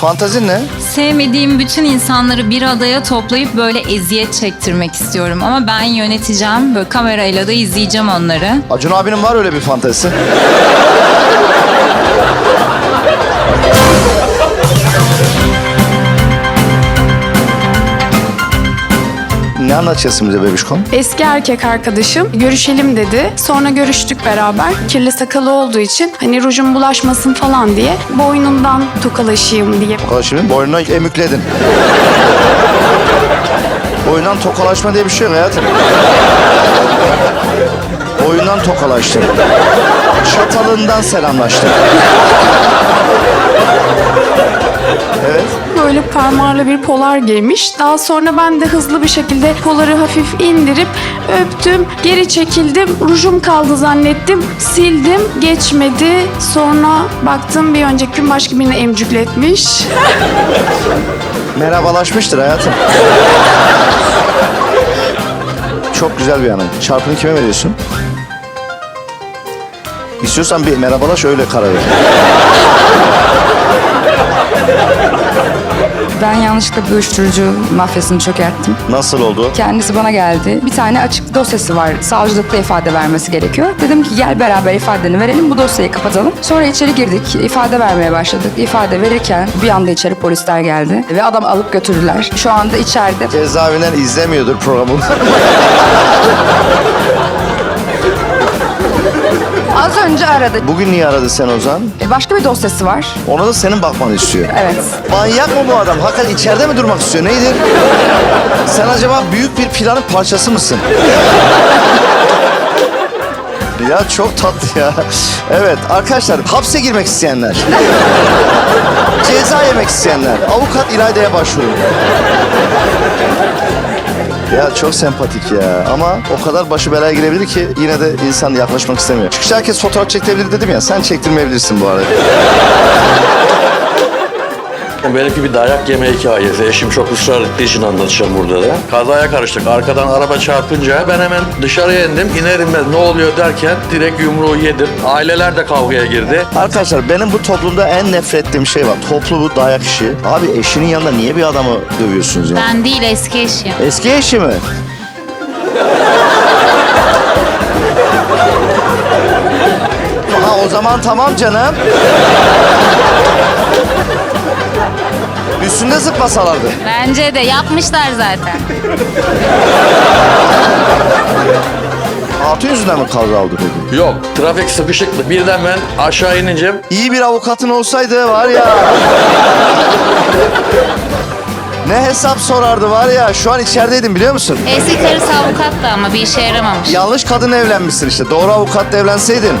Fantazin ne? Sevmediğim bütün insanları bir adaya toplayıp böyle eziyet çektirmek istiyorum. Ama ben yöneteceğim. Böyle kamerayla da izleyeceğim onları. Acun abinin var öyle bir fantezisi. Ne anlatacaksın bize bebişkom? Eski erkek arkadaşım görüşelim dedi. Sonra görüştük beraber. Kirli sakalı olduğu için hani rujum bulaşmasın falan diye boynundan tokalaşayım diye. Tokalaşımın boynuna emükledin. Boyundan tokalaşma diye bir şey yok hayatım. Boyundan tokalaştın. Çatalından selamlaştın. Parmağıyla bir polar giymiş. Daha sonra ben de hızlı bir şekilde poları hafif indirip öptüm. Geri çekildim. Rujum kaldı zannettim. Sildim. Geçmedi. Sonra baktım bir önceki gün başka birine emcükletmiş. Merhabalaşmıştır hayatım. Çok güzel bir anı. Çarpını kime veriyorsun? İstiyorsan bir merhabalaş öyle karar ver. Ben yanlışlıkla bir uyuşturucu mafyasını çökerttim. Nasıl oldu? Kendisi bana geldi. Bir tane açık dosyası var. Savcılıkta ifade vermesi gerekiyor. Dedim ki gel beraber ifadeni verelim. Bu dosyayı kapatalım. Sonra içeri girdik. ifade vermeye başladık. İfade verirken bir anda içeri polisler geldi. Ve adam alıp götürdüler. Şu anda içeride. Cezaevinden izlemiyordur programı. Az önce aradı. Bugün niye aradı sen Ozan? E, Başka bir dosyası var. Ona da senin bakmanı istiyor. Evet. Manyak mı bu adam? Hakikaten içeride mi durmak istiyor? Neydir? Sen acaba büyük bir planın parçası mısın? ya çok tatlı ya. Evet arkadaşlar hapse girmek isteyenler. Ceza yemek isteyenler. Avukat İlayda'ya başvurun. Ya çok sempatik ya ama o kadar başı belaya girebilir ki yine de insan yaklaşmak istemiyor. Çıkışta herkes fotoğraf çektirebilir dedim ya sen çektirmeyebilirsin bu arada. Benimki bir dayak yeme hikayesi. Eşim çok ısrar ettiği için anlatacağım burada da. Kazaya karıştık. Arkadan araba çarpınca ben hemen dışarıya indim. İner inmez ne oluyor derken direkt yumruğu yedim. Aileler de kavgaya girdi. Arkadaşlar benim bu toplumda en nefret ettiğim şey var. Toplu bu dayak işi. Abi eşinin yanında niye bir adamı dövüyorsunuz ya? Ben değil eski eşim. Eski eşi mi? Ha o zaman tamam canım zıplasalardı. Bence de yapmışlar zaten. Hatun yüzünden mi kaza aldı dedi. Yok, trafik sıkışıktı. Birden ben aşağı inince İyi bir avukatın olsaydı var ya. ne hesap sorardı var ya. Şu an içerideydim biliyor musun? Eski karısı avukattı ama bir işe yaramamış. Yanlış kadın evlenmişsin işte. Doğru avukatla evlenseydin.